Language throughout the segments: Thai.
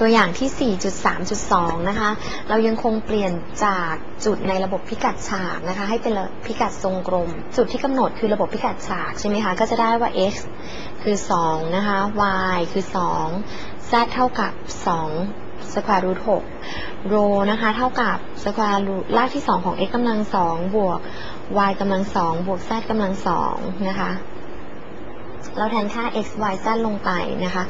ตัวอย่างที่ 4.3.2 นะคะ เรายังคงเปลี่ยนจากจุดในระบบพิกัดฉากนะคะ ให้เป็นพิกัดทรงกลม จุดที่กำหนดคือระบบพิกัดฉากใช่ไหมคะ ก็จะได้ว่า x คือ 2 นะคะ y คือ 2 z เท่ากับ2 square root 6 rho นะคะ เท่ากับ square root รากที่2ของ x กำลัง2บวก y กำลัง2บวก z กำลัง2นะคะ เราแทนค่า x y z ลงไปนะคะ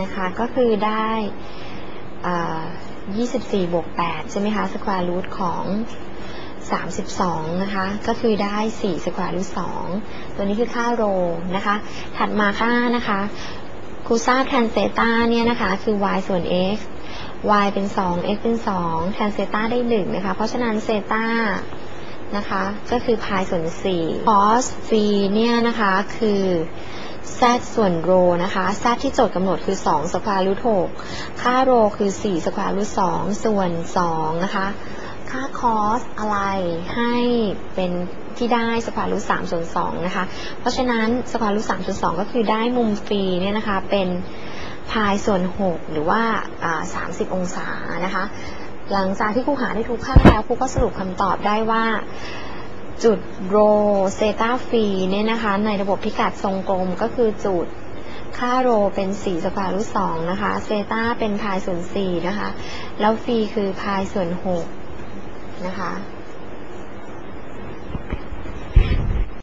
นะคะ ก็คือได้24 บวก 8 ใช่ไหมคะ สแควร์รูทของ 32 นะคะ ก็คือได้ 4 สแควร์รูท2ตัวนี้คือค่าโรนะคะ ถัดมาค่านะคะคูซ่าแทนเซตาเนี่ยนะคะ คือ y ส่วน x y เป็น 2 x เป็น 2 แทนเซตาได้ 1 นะคะ เพราะฉะนั้นเซตานะคะ ก็คือพายส่วน4 cos 4เนี่ยนะคะ คือ z ส่วนโรนะคะ z ที่โจทย์กำหนดคือ2สแควร์รูท6ค่าโรคือ4สแควร์รูท2ส่วน2นะคะ ค่า cos อะไรให้เป็นที่ได้สแควร์รูท3ส่วน2นะคะ เพราะฉะนั้นสแควร์รูท3ส่วน2ก็คือได้มุมฟรีเนี่ยนะคะเป็นพายส่วน 6 หรือว่า 30 องศานะคะ หลังจากที่ครูหาได้ทุกค่าแล้วครูก็สรุปคำตอบได้ว่า จุดโรเซตาฟีเนี่ยนะคะ ในระบบพิกัดทรงกลมก็คือจุดค่าโรเป็น4สแควร์รูท2นะคะเซตาเป็นพายส่วน4นะคะ แล้วฟีคือพายส่วน6นะคะ